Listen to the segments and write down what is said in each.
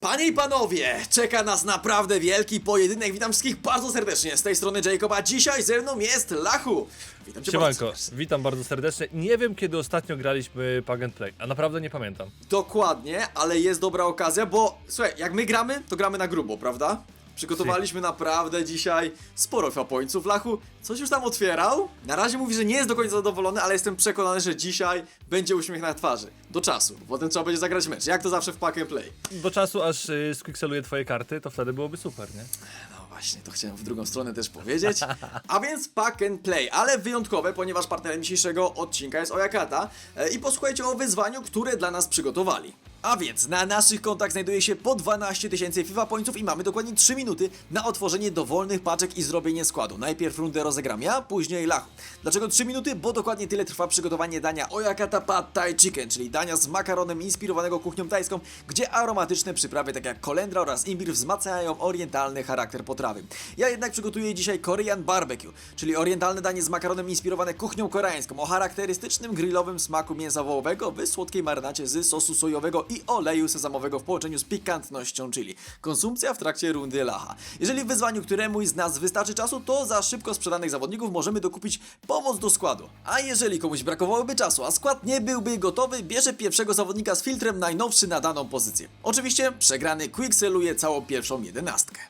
Panie i panowie, czeka nas naprawdę wielki pojedynek. Witam wszystkich bardzo serdecznie. Z tej strony Jacoba. Dzisiaj ze mną jest Lachu. Witam cię bardzo Siemanko, serdecznie. witam bardzo serdecznie. Nie wiem kiedy ostatnio graliśmy Pug and Play, a naprawdę nie pamiętam. Dokładnie, ale jest dobra okazja, bo słuchaj, jak my gramy, to gramy na grubo, prawda? Przygotowaliśmy naprawdę dzisiaj sporo fapońców. Lachu, coś już tam otwierał? Na razie mówi, że nie jest do końca zadowolony, ale jestem przekonany, że dzisiaj będzie uśmiech na twarzy. Do czasu. Potem trzeba będzie zagrać mecz, jak to zawsze w Pack and Play. Do czasu aż y, twoje karty, to wtedy byłoby super, nie? No właśnie, to chciałem w drugą stronę też powiedzieć. A więc pack and play, ale wyjątkowe, ponieważ partnerem dzisiejszego odcinka jest Ojakata. E, I posłuchajcie o wyzwaniu, które dla nas przygotowali. A więc na naszych kontach znajduje się po 12 tysięcy FIFA pońców i mamy dokładnie 3 minuty na otworzenie dowolnych paczek i zrobienie składu. Najpierw rundę rozegram ja, później Lachu. Dlaczego 3 minuty? Bo dokładnie tyle trwa przygotowanie dania Oyakata Pad Thai Chicken, czyli dania z makaronem inspirowanego kuchnią tajską, gdzie aromatyczne przyprawy takie jak kolendra oraz imbir wzmacniają orientalny charakter potrawy. Ja jednak przygotuję dzisiaj Korean Barbecue, czyli orientalne danie z makaronem inspirowane kuchnią koreańską o charakterystycznym grillowym smaku mięsa wołowego w słodkiej marynacie z sosu sojowego i oleju sezamowego w połączeniu z pikantnością chili. Konsumpcja w trakcie rundy lacha. Jeżeli w wyzwaniu któremuś z nas wystarczy czasu, to za szybko sprzedanych zawodników możemy dokupić pomoc do składu. A jeżeli komuś brakowałoby czasu, a skład nie byłby gotowy, bierze pierwszego zawodnika z filtrem najnowszy na daną pozycję. Oczywiście przegrany quickseluje całą pierwszą jedenastkę.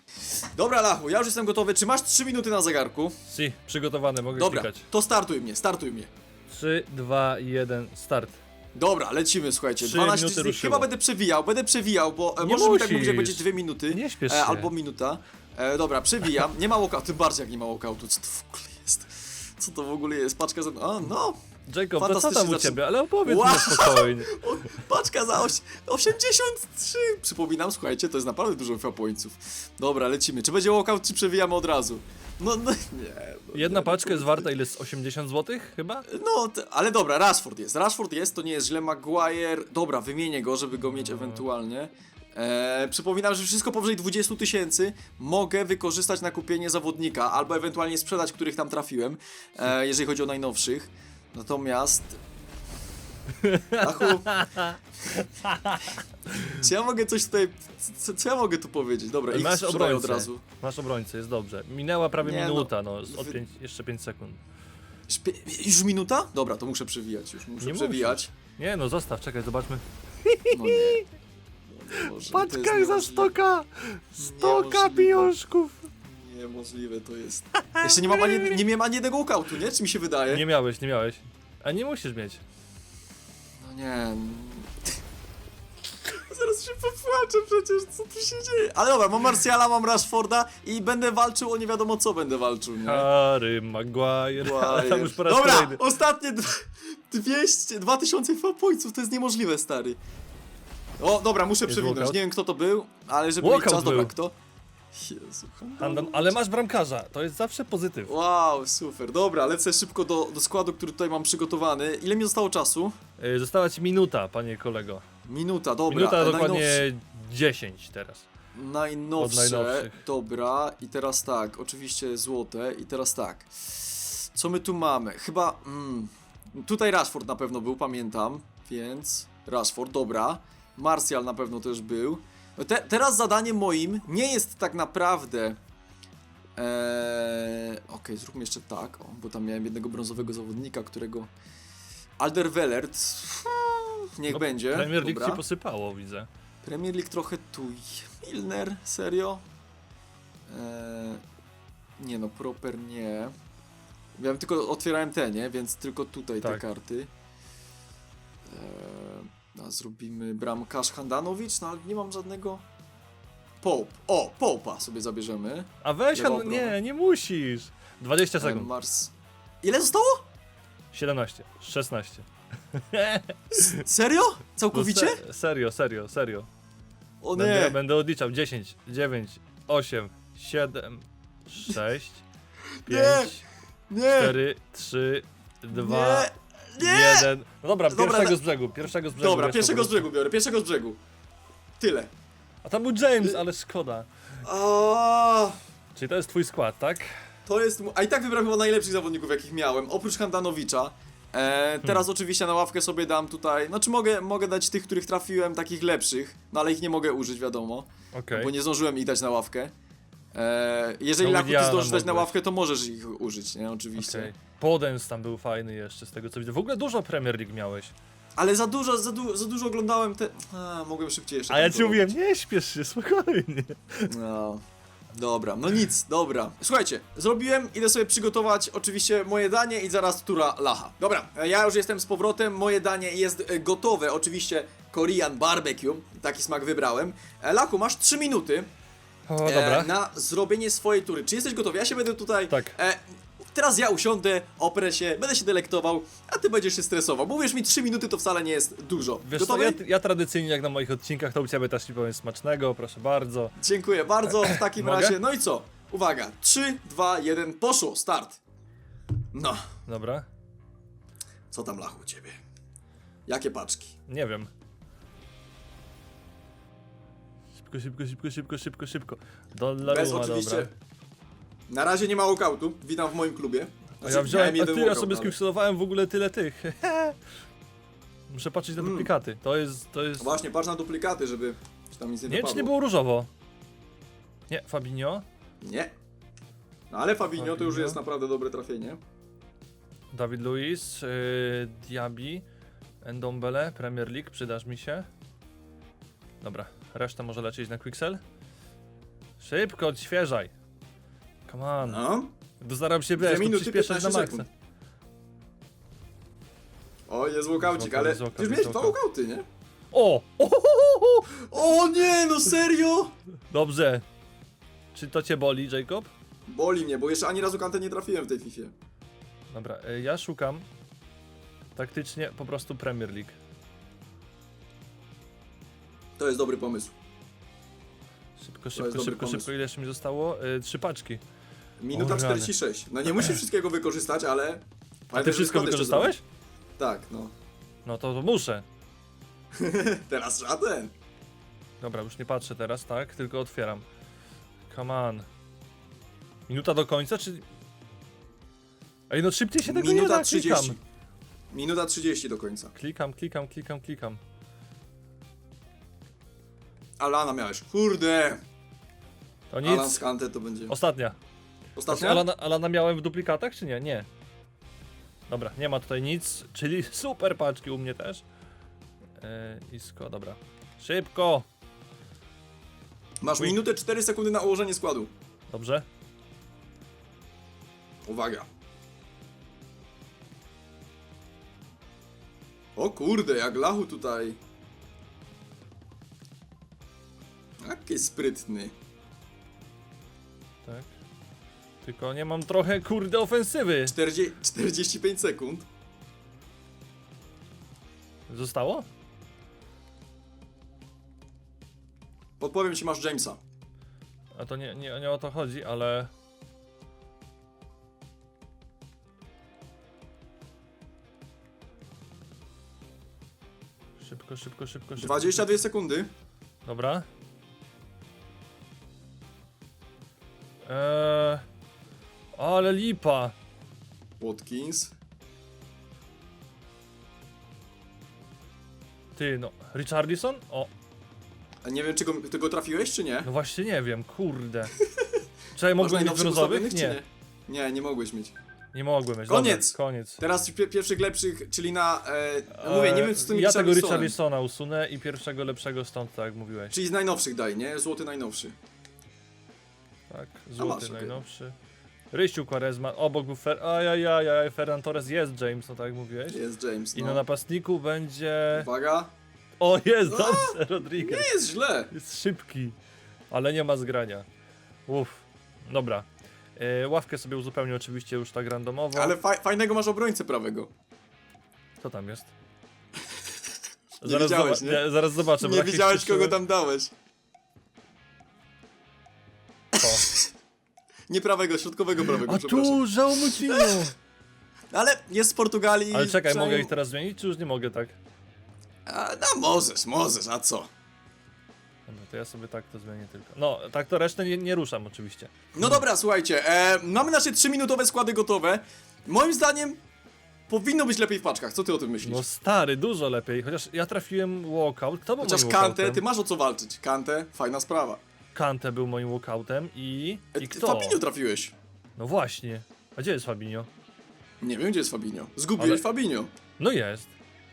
Dobra Lachu, ja już jestem gotowy. Czy masz 3 minuty na zegarku? Si, przygotowany, mogę Dobra, klikać. to startuj mnie, startuj mnie. 3, 2, 1, start. Dobra, lecimy, słuchajcie. Trzy 12 minuty ruszyło. Chyba będę przewijał, będę przewijał, bo e, Nie może mi tak musisz. mówić, jak będzie 2 minuty. Nie śpiesz e, się. Albo minuta. E, dobra, przewijam. Nie ma walkoutu, tym bardziej jak nie ma walkoutu. Co to w ogóle jest? Co to w ogóle jest? Paczka za... A, no! Jacob, to co Fantastycznie tam u ciebie? Ale opowiedz Wow. mi spokojnie. O, paczka za oś... 83! Przypominam, słuchajcie, to jest naprawdę dużo fapońców. Dobra, lecimy. Czy będzie walkout, czy przewijamy od razu? No, no, nie. No, Jedna nie, paczka jest warta ile? z 80 zł chyba? No, ale dobra, Rashford jest. Rashford jest, to nie jest źle. Maguire. Dobra, wymienię go, żeby go mieć ewentualnie. Eee, przypominam, że wszystko powyżej 20 tysięcy mogę wykorzystać na kupienie zawodnika, albo ewentualnie sprzedać, których tam trafiłem, e, jeżeli chodzi o najnowszych. Natomiast. Achu. Czy ja mogę coś tutaj. Co, co ja mogę tu powiedzieć? Dobra, ich Masz obrońcę. od razu. Masz obrońcę, jest dobrze. Minęła prawie Nie, no, minuta, no, z- od wy- pięć, jeszcze 5 sekund. Już minuta? Dobra, to muszę przewijać. Już muszę Nie przewijać. Nie no, zostaw, czekaj, zobaczmy. No nie. No nie może, to jest niemożliwe. stoka! Stoka pieniążków! Niemożliwe to jest. Jeszcze nie mam ani, nie miałem ani jednego ukałtu, nie? Czy mi się wydaje? Nie miałeś, nie miałeś. A nie musisz mieć. No nie. Zaraz się popłaczę przecież, co tu się dzieje? Ale dobra, mam Marsjala, mam Rashforda i będę walczył o nie wiadomo co będę walczył, nie? Harry Maguire. Ale tam już po raz Dobra, kolejny. ostatnie d- 200, 2000 fapońców, to jest niemożliwe, stary. O, dobra, muszę Jest przewinąć. walkout? Nie wiem kto to był, ale żeby mieć Walkout czas, dobra, był. kto? Jezu, ale masz bramkarza, to jest zawsze pozytyw. Wow, super. Dobra, lecę szybko do, do składu, który tutaj mam przygotowany. Ile mi zostało czasu? Y, Została ci minuta, panie kolego. Minuta, dobra. Minuta e, dokładnie Najnowsze, 10 teraz. najnowsze. Od najnowszych. Dobra, i teraz tak, oczywiście złote. I teraz tak. Co my tu mamy? Chyba. Mm, tutaj Rashford na pewno był, pamiętam. Więc. Rashford, dobra. Martial na pewno też był. Te, teraz zadaniem moim nie jest tak naprawdę. Eee, Okej, zróbmy jeszcze tak, o, bo tam miałem jednego brązowego zawodnika, którego. Alderweireld. hmm, Niech No, będzie. Premier League dobra. ci posypało, widzę. Premier League trochę tu. Milner, serio? Eee, nie no, proper nie. Ja tylko otwierałem te, nie? Więc tylko tutaj te Tak. karty. Eee, a zrobimy bramkarz Handanowicz, no ale nie mam żadnego. Pope. O, Pope'a sobie zabierzemy. A weź, Lewa Han- obrona. nie, nie musisz. 20 Eee, sekund. Mars. Ile zostało? 17, 16. Serio? No Całkowicie? se- serio, serio, serio. O Będę, nie. będę odliczał 10, 9, 8, 7, 6, 5, Nie. 4, 3, 2, Nie. 1. No dobra, Dobra, pierwszego na- z brzegu, pierwszego z brzegu. Dobra, wiesz, pierwszego po z prostu. brzegu biorę, pierwszego z brzegu. Tyle. A tam był James, ale szkoda. A, Czyli to jest twój skład, tak? to jest. mu- A i tak wybrałem chyba najlepszych zawodników, jakich miałem. Oprócz Handanowicza. E, teraz oczywiście na ławkę sobie dam tutaj, znaczy mogę, mogę dać tych, których trafiłem, takich lepszych, no ale ich nie mogę użyć, wiadomo, Okej. bo nie zdążyłem ich dać na ławkę. E, jeżeli No, Laku ty Diana zdążysz dać na mogłeś. ławkę, to możesz ich użyć, nie? Oczywiście. Okej. Podens tam był fajny jeszcze, z tego co widzę. W ogóle dużo Premier League miałeś. Ale za dużo, za, du za dużo oglądałem te... A, mogłem szybciej jeszcze. A ja ci mówiłem, robić. nie śpiesz się, spokojnie. No. Dobra, no nic, dobra. Słuchajcie, zrobiłem, idę sobie przygotować oczywiście moje danie i zaraz tura lacha. Dobra, e, ja już jestem z powrotem, moje danie jest gotowe, oczywiście Korean barbecue, taki smak wybrałem. E, Lachu, masz 3 minuty O, dobra. e, na zrobienie swojej tury. Czy jesteś gotowy? Ja się będę tutaj... Tak. E, teraz ja usiądę, oprę się, będę się delektował, a ty będziesz się stresował. Mówisz mi 3 minuty to wcale nie jest dużo. Wiesz co, Gotowy? ja, ja tradycyjnie jak na moich odcinkach, to u ciebie też ci powiem smacznego, proszę bardzo. Dziękuję bardzo, w takim Mogę? razie. No i co? Uwaga, 3, 2, 1, poszło, start. No, Dobra. co tam lachu u ciebie? Jakie paczki? Nie wiem. Szybko, szybko, szybko, szybko, szybko, szybko. Dollaruma, Bez oczywiście. dobra. Na razie nie ma walkoutu, witam w moim klubie. A Znaczy, ja wziąłem, a ty, ja sobie skrypsowałem w ogóle tyle tych. Muszę patrzeć na Mm. duplikaty. To jest, to jest... Właśnie, patrz na duplikaty, żeby czy tam nic nie Nie czy nie było różowo. Nie, Fabinho. Nie. No ale Fabinho to już Fabinho. jest naprawdę dobre trafienie. Dawid Luiz, yy, Diaby, Endombele, Premier League, przydasz mi się. Dobra, reszta może lecieć na Quixel. Szybko, odświeżaj. Come on. No. Dostaram się, wiesz, tu minuty, na 15 maksa. sekund. O, jest walkoucik, Złota, ale wysoka, ty już miałeś dwa nie? O! o, nie, no serio? Dobrze. Czy to cię boli, Jacob? Boli mnie, bo jeszcze ani razu kantę nie trafiłem w tej Fifie. Dobra, y, ja szukam taktycznie po prostu Premier League. To jest dobry pomysł. Szybko, szybko, dobry szybko, pomysł. szybko. Ile jeszcze mi zostało? Y, trzy paczki. Minuta O, rany. 46. No nie musisz wszystkiego wykorzystać, ale... Ale ty też wszystko jeszcze wykorzystałeś? Tak, no. No to, to muszę. Teraz żaden. Dobra, już nie patrzę teraz, tak? Tylko otwieram. Come on. Minuta do końca, czy... Ej, no szybciej się tego nie Minuta da, 30. klikam. Minuta 30 do końca. Klikam, klikam, klikam, klikam. Alana miałeś. Kurde. To Alan nic. z Kante to będzie. Ostatnia. Ostatnia? Alana, Alana miałem w duplikatach, czy nie? Nie. Dobra, nie ma tutaj nic, czyli super paczki u mnie też. Yy, Isko, dobra. Szybko! Masz Quick. minutę 4 sekundy na ułożenie składu. Dobrze? Uwaga. O kurde, jak lachu tutaj. Jaki sprytny. Tylko nie mam trochę, kurde, ofensywy. 40, 45 sekund. Zostało? Podpowiem ci, masz Jamesa. A to nie, nie, nie o to chodzi, ale... Szybko, szybko, szybko, szybko. 22 sekundy. Dobra. Eee, ale lipa. Watkins. Ty, no. Richardson? O, A nie wiem, czy go, ty go trafiłeś, czy nie? no właśnie nie wiem, kurde. Czy ja Masz mogłem mieć najnowszych brązowych? ustawionych, Nie, czy nie. Nie, nie mogłeś mieć. nie mogłem mieć. Koniec. Dobra, koniec. Teraz pie, pierwszych lepszych, czyli na. E, no mówię, nie wiem, co z tym Eee, Ja tego Richarlisonem. Richarlisona usunę i pierwszego lepszego stąd, tak jak mówiłeś. Czyli z najnowszych daj, nie? Złoty najnowszy. Tak, masz, złoty okej. najnowszy. Ryściu Quaresma, obok był Fer... Ajajajaj, Ferran Torres jest James, no tak jak mówiłeś. Jest James. I No. na napastniku będzie... Uwaga. O, jest, dobrze, Rodriguez. Nie jest źle. Jest szybki, ale nie ma zgrania. Uff, dobra. E, ławkę sobie uzupełnię oczywiście już tak randomowo. Ale fa fajnego masz obrońcę prawego. Co tam jest? Nie widziałeś, zoba- nie? zaraz zobaczę. bo Nie tak się widziałeś, kogo tam dałeś. Nie prawego, środkowego prawego, A przepraszam. tu, João Moutinho! Ale jest z Portugalii. Ale czekaj, przynajmniej- mogę ich teraz zmienić, czy już nie mogę tak? A, no możesz, możesz, a co? Dobra, to ja sobie tak to zmienię tylko. No, tak to resztę nie, nie ruszam oczywiście. No dobra, słuchajcie, e, mamy nasze 3-minutowe składy gotowe. Moim zdaniem Powinno być lepiej w paczkach, co ty o tym myślisz? No stary, dużo lepiej. Chociaż ja trafiłem walkout. Kto był Chociaż moim Kante, walkoutem? ty masz o co walczyć. Kante, fajna sprawa. Kante był moim walkoutem i... E, I kto? Fabinho trafiłeś. No właśnie. A gdzie jest Fabinho? Nie wiem, gdzie jest Fabinho. Zgubiłeś Ale- Fabinho. No jest.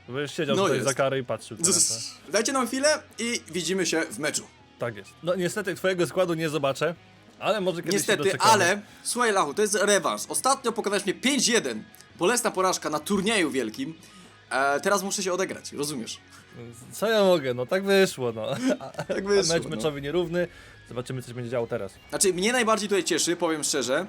Bo już siedział No tutaj jest. za karę i patrzył. Dajcie nam chwilę i widzimy się w meczu. Tak jest. No niestety twojego składu nie zobaczę, ale może kiedyś się Niestety, doczekamy. ale słuchaj Lachu, to jest rewans. Ostatnio pokonałeś mnie 5-1. Bolesna porażka na turnieju wielkim. E, teraz muszę się odegrać, rozumiesz? Co ja mogę? No tak wyszło, no. Tak wyszło, Mecz no. meczowy nierówny. Zobaczymy, co się będzie działo teraz. Znaczy, mnie najbardziej tutaj cieszy, powiem szczerze,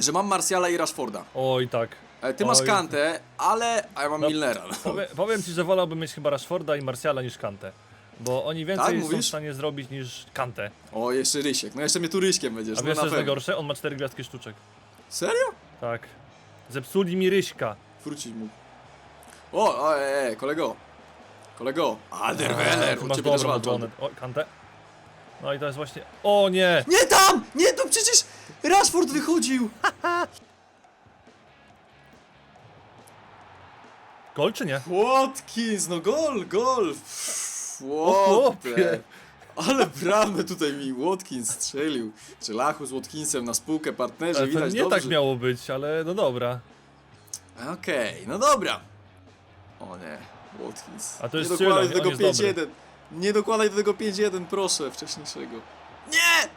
że mam Martiala i Rashforda. Oj, tak. E, ty masz Oj. Kantę, ale a ja mam No, Milnera. No. Powie, powiem ci, że wolałbym mieć chyba Rashforda i Martiala niż Kantę. Bo oni więcej Tak, są w mówisz? stanie zrobić niż Kantę. O, jeszcze Rysiek. No jeszcze mnie tu Ryśkiem będziesz. A no wiesz na co jest pewno. najgorsze? On ma cztery gwiazdki sztuczek. Serio? Tak. Zepsuli mi Ryśka. Wrócić mu. O, o e, e, kolego. Kolego. Alderweller, Ty u ciebie też walczą. O, Kantę. No i to jest właśnie... O nie! Nie tam! Nie, to przecież Rashford wychodził! Gol czy nie? Watkins, no gol, gol! O chłopie. Ale bramę tutaj mi Watkins strzelił. Czy Lachu z Watkinsem na spółkę partnerzy, Ale to widać nie dobrze. tak miało być, ale no dobra. Okej, no dobra. O nie, Watkins. A to jest nie dokładaj do tego on jest 5-1. Nie dokładaj do tego 5-1, proszę, wcześniejszego. Nie!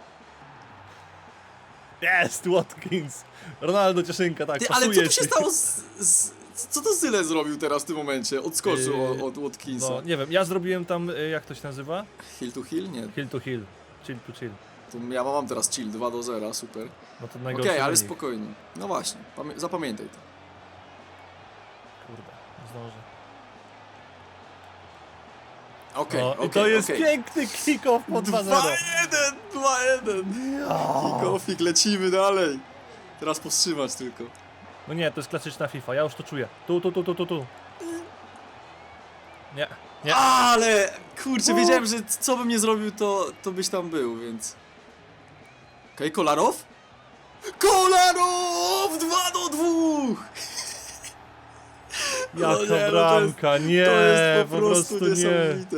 Jest, Watkins! Ronaldo Cieszynka, tak, Ty, ale co tu się ci. stało z, z, Co to Zyle zrobił teraz w tym momencie? Odskoczył Yy, od, od Watkinsa. No, nie wiem, ja zrobiłem tam, y, jak to się nazywa? Hill to hill? Nie. Hill to hill. Chill to chill. To ja mam teraz chill 2 do 0, super. No to Okej, najgorszy ale wynik. spokojnie. No właśnie, pamię- zapamiętaj to. Kurde, nie zdążę. Okej, no, okej, I to jest okej. piękny kick-off po 2-0. 2-1, 2-1. Kofik, lecimy dalej. Teraz powstrzymać tylko. No nie, to jest klasyczna FIFA, ja już to czuję. Tu, tu, tu, tu, tu, tu. Nie, nie. Ale kurczę, wiedziałem, że co bym nie zrobił, to, to byś tam był, więc. Okej, Kolarow? Kolarow! 2 do 2! Jaka no nie, no to jest- bramka, nie, to jest po, po prostu, prostu nie. niesamowite.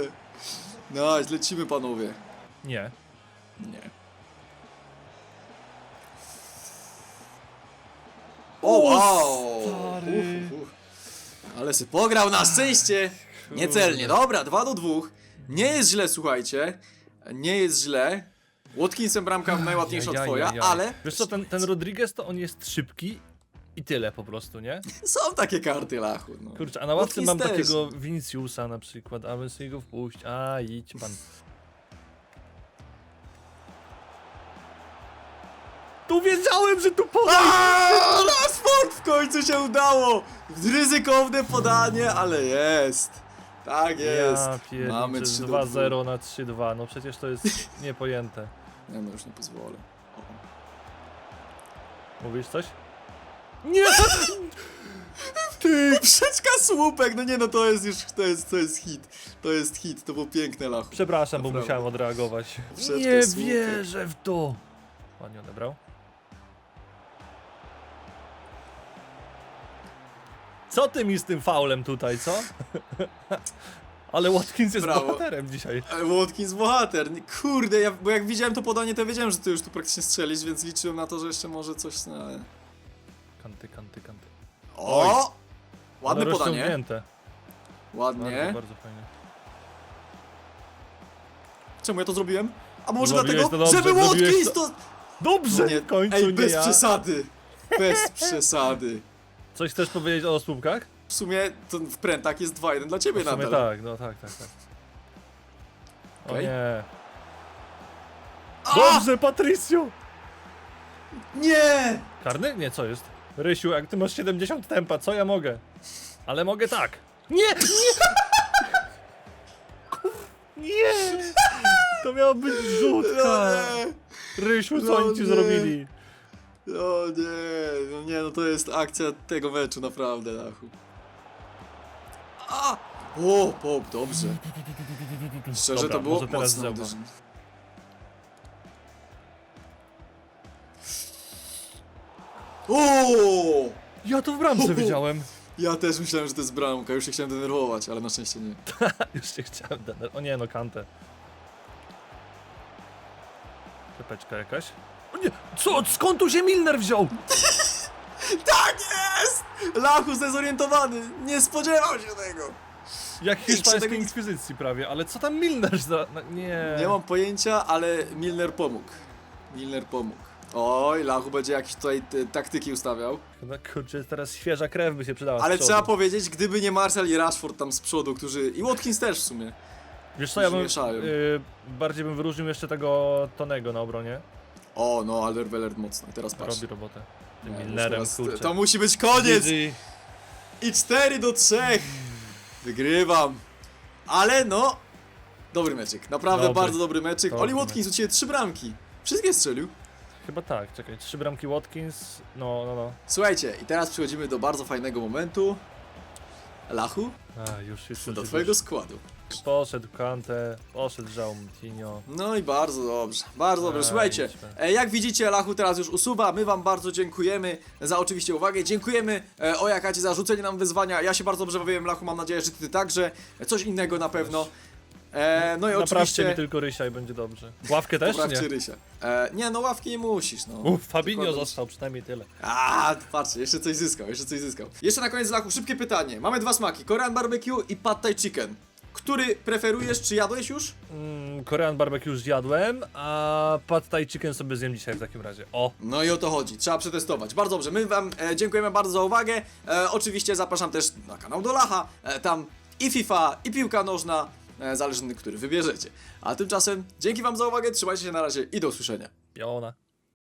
Nice, lecimy panowie. Nie. Nie. O wow! Uf, uf, uf. Ale se pograł na szczęście! Niecelnie, dobra, 2 do 2. Nie jest źle, słuchajcie. Nie jest źle. Watkinsem bramka najładniejsza jaj, twoja, ale Wiesz co, ten, ten Rodriguez to on jest szybki i tyle po prostu, nie? są takie karty lachu. No. Kurczę, a na ławce mam też. takiego Viniciusa na przykład, a bym sobie go wpuść. A, idź pan. Tu wiedziałem, że tu podaj! Aaaa, Rashford w końcu się udało! Ryzykowne podanie, ale jest. Tak jest. Ja Mamy pierniczę, 3 do 2. 2-0 na 3-2, no przecież to jest niepojęte. Nie no, już nie pozwolę. Mówisz coś? Nie! Ty! Poprzeczka słupek, no nie no, to jest już, to jest, to jest hit. To jest hit, to było piękne lachu. Przepraszam, bo Naprawdę. musiałem odreagować. Wszedł Nie słupek. wierzę w to! Ładnie odebrał. Co ty mi z tym faulem tutaj, co? Ale Watkins jest Brawo. bohaterem dzisiaj. Ale Watkins bohater, Nie, kurde, ja, bo jak widziałem to podanie, to wiedziałem, że ty już tu praktycznie strzelisz, więc liczyłem na to, że jeszcze może coś, no ale... Kanty, kanty, kanty. O! Ładne Ale podanie, rozciągnięte. Bardzo, ładnie. bardzo fajnie. Czemu ja to zrobiłem? A może Zrobiłeś dlatego, to dobrze, żeby zrobiłeś Watkins to- to... Dobrze, No nie, w końcu Ej, nie bez ja. przesady. Bez przesady. Coś chcesz powiedzieć o słupkach? W sumie to w prętach jest 2-1 dla ciebie W sumie nadal. tak, no tak, tak, tak. O Okej. nie. A! Dobrze, Patricio! Nie! Karny? Nie, co jest? Rysiu, jak ty masz 70 tempa, co ja mogę? Ale mogę tak. Nie! Nie! Nie! To miała być No rzutka! nie! Rysiu, co No oni ci nie. zrobili? O nie, no nie, no to jest akcja tego meczu, naprawdę, Lachu. A! O, pop, dobrze. Szczerze, Dobra, to było może teraz mocne Zeuba. uderzenie. O! Ja to w bramce widziałem. Ja też myślałem, że to jest bramka, już się chciałem denerwować, ale na szczęście nie. Już się chciałem dener- O nie, no kantę. Czepeczka jakaś. O nie! Co? Skąd tu się Milner wziął? Tak jest! Lachu zdezorientowany, nie spodziewał się tego. Jak się hiszpańskiej tego inkwizycji prawie, ale co tam Milner za... No, nie. Nie mam pojęcia, ale Milner pomógł. Milner pomógł. Oj, Lachu będzie jakieś tutaj te, taktyki ustawiał. No kurczę, teraz świeża krew by się przydała. z Ale przodu. trzeba powiedzieć, gdyby nie Marcel i Rashford tam z przodu, którzy... I Watkins też w sumie. Wiesz co, ja bym... y, bardziej bym wyróżnił jeszcze tego Tonego na obronie. O, no, Alderweireld mocno. Teraz patrz. Robi robotę. Tym Nie, Milnerem, teraz- kurczę. To musi być koniec! GG. I 4 do 3. Wygrywam. Ale no. Dobry meczyk. Naprawdę Dobry. bardzo dobry meczyk. Dobry Oli Watkins u ciebie trzy bramki. Wszystkie strzelił. Chyba tak, czekaj. Trzy bramki Watkins. No, no, no. Słuchajcie, i teraz przechodzimy do bardzo fajnego momentu. Lachu, A, już, już, już, do już, twojego składu. Poszedł Kante, poszedł Żał Moutinho. No i bardzo dobrze, bardzo dobrze. Słuchajcie, idźmy. e, jak widzicie, Lachu teraz już usuwa. My wam bardzo dziękujemy za oczywiście uwagę. Dziękujemy e, Ojakacie za rzucenie nam wyzwania. Ja się bardzo dobrze bawiłem, Lachu. Mam nadzieję, że ty także. Coś innego na pewno. E, no i Naprawcie oczywiście. mi tylko Rysia i będzie dobrze. Ławkę też, Poprawcie nie? Rysia. E, nie, no ławki nie musisz, no. Uff, Fabinho Dokładnie. został, przynajmniej tyle. A, patrzcie, jeszcze coś zyskał, jeszcze coś zyskał. Jeszcze na koniec Lachu, szybkie pytanie. Mamy dwa smaki, Korean barbecue i pad thai chicken. Który preferujesz, czy jadłeś już? Mm, Korean barbecue już jadłem, a pad thai chicken sobie zjem dzisiaj w takim razie. O, No i o to chodzi, trzeba przetestować. Bardzo dobrze, my wam e, dziękujemy bardzo za uwagę. E, oczywiście zapraszam też na kanał do Lacha, e, tam i FIFA, i piłka nożna, zależny, który wybierzecie. A tymczasem dzięki wam za uwagę, trzymajcie się na razie i do usłyszenia. piona.